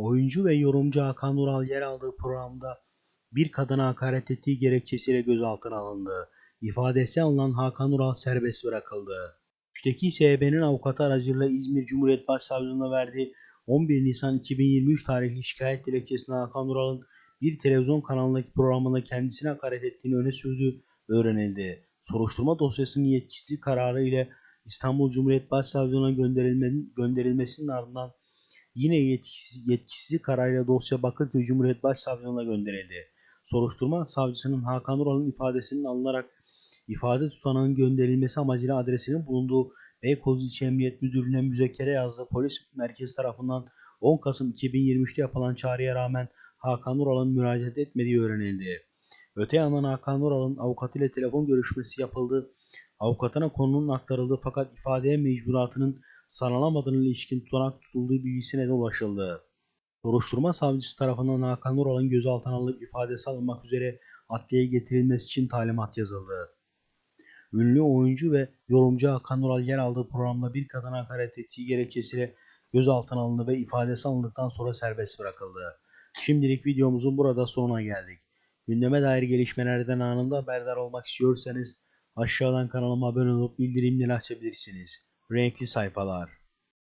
Oyuncu ve yorumcu Hakan Ural yer aldığı programda bir kadına hakaret ettiği gerekçesiyle gözaltına alındı. İfadesi alınan Hakan Ural serbest bırakıldı. Müşteki SHB'nin avukatı aracılığıyla İzmir Cumhuriyet Başsavcılığına verdiği 11 Nisan 2023 tarihli şikayet dilekçesinde Hakan Ural'ın bir televizyon kanalındaki programında kendisine hakaret ettiğini öne sürdüğü öğrenildi. Soruşturma dosyasının yetkisizlik kararı ile İstanbul Cumhuriyet Başsavcılığına gönderilmesinin ardından yine yetkisiz, yetkisizlik kararıyla dosya Bakırköy Cumhuriyet Başsavcılığına gönderildi. Soruşturma savcısının Hakan Ural'ın ifadesinin alınarak ifade tutanağının gönderilmesi amacıyla adresinin bulunduğu Beykoz İlçe Emniyet Müdürlüğü'ne müzekkere yazdığı polis merkezi tarafından 10 Kasım 2023'te yapılan çağrıya rağmen Hakan Ural'ın müracaat etmediği öğrenildi. Öte yandan Hakan Ural'ın avukatıyla telefon görüşmesi yapıldı. Avukatına konunun aktarıldı fakat ifadeye mecburatının sağlanamadığına ilişkin tutanak tutulduğu bilgisine de ulaşıldı. Soruşturma savcısı tarafından Hakan Ural'ın gözaltına alınıp ifadesi alınmak üzere adliyeye getirilmesi için talimat yazıldı. Ünlü oyuncu ve yorumcu Hakan Ural yer aldığı programda bir kadına hakaret ettiği gerekçesiyle gözaltına alındı ve ifadesi alındıktan sonra serbest bırakıldı. Şimdilik videomuzun burada sonuna geldik. Gündeme dair gelişmelerden anında haberdar olmak istiyorsanız aşağıdan kanalıma abone olup bildirimleri açabilirsiniz. Renkli sayfalar.